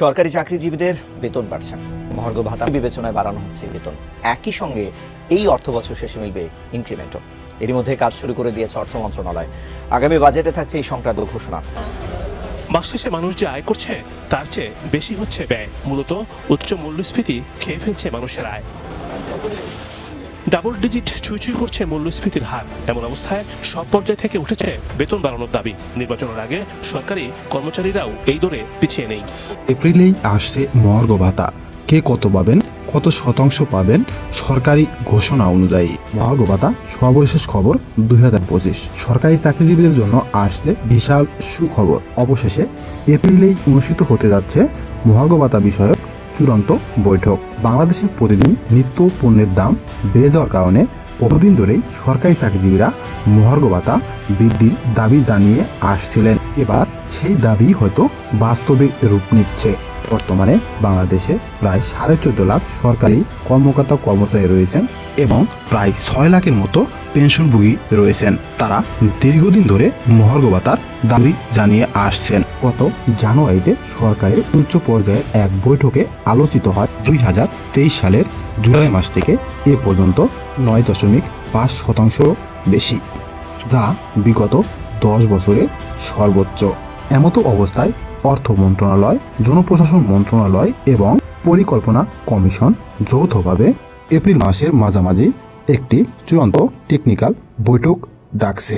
সরকারি চাকরিজীবীদের বেতন বাড়ছে। মহার্ঘ ভাতা বিবেচনায় বাড়ানো হচ্ছে বেতন। একই সঙ্গে এই অর্থ বছর শেষে মিলবে ইনক্রিমেন্টও এরই মধ্যে কাজ শুরু করে দিয়েছে অর্থ মন্ত্রণালয়। আগামী বাজেটে থাকছে এই সংক্রান্ত ঘোষণা। মাস শেষে মানুষ যে আয় করছে, তার চেয়ে বেশি হচ্ছে ব্যয়। মূলত উচ্চ মূল্যস্ফীতি খেয়ে ফেলছে মানুষের আয়। ডাবল ডিজিট ছুঁই ছুঁই করছে মূল্যস্ফীতির হার। এমন অবস্থায় সব পর্যায় থেকে উঠেছে বেতন বাড়ানোর দাবি। নির্বাচনের আগে সরকারি কর্মচারীরাও এই দরে পিছিয়ে নেই। এপ্রিলেই আসছে মহার্ঘ ভাতা। কে কত পাবেন, কত শতাংশ পাবেন, সরকারি ঘোষণা অনুযায়ী। মহার্ঘ ভাতা, সর্বশেষ খবর দুই হাজার পঁচিশ। সরকারি চাকরিজীবীদের জন্য আসছে বিশাল সুখবর। অবশেষে এপ্রিলেই অনুষ্ঠিত হতে যাচ্ছে মহার্ঘ ভাতা বিষয়ক চূড়ান্ত বৈঠক। বাংলাদেশে প্রতিদিন নিত্য পণ্যের দাম বেড়ে যাওয়ার কারণে বহুদিন ধরেই সরকারি চাকরিজীবীরা মহার্ঘ ভাতা বৃদ্ধির দাবি জানিয়ে আসছিলেন। এবার সেই দাবি হয়তো বাস্তবে রূপ নিচ্ছে। বর্তমানে বাংলাদেশে প্রায় সাড়ে চোদ্দ লাখ সরকারি কর্মকর্তা কর্মচারী রয়েছেন এবং প্রায় ছয় লাখের মতো পেনশনভোগী রয়েছেন। তারা দীর্ঘদিন ধরে মহার্ঘ ভাতার দাবি জানিয়ে আসছেন। গত জানুয়ারিতে সরকারের উচ্চ পর্যায়ের এক বৈঠকে আলোচিত হয় দুই হাজার তেইশ সালের জুলাই মাস থেকে এ পর্যন্ত নয় দশমিক পাঁচ শতাংশ বেশি, যা বিগত দশ বছরে সর্বোচ্চ। এমতো অবস্থায় অর্থ মন্ত্রণালয়, জনপ্রশাসন মন্ত্রণালয় এবং পরিকল্পনা কমিশন যৌথভাবে এপ্রিল মাসের মাঝামাঝি একটি চূড়ান্ত টেকনিক্যাল বৈঠক ডাকছে।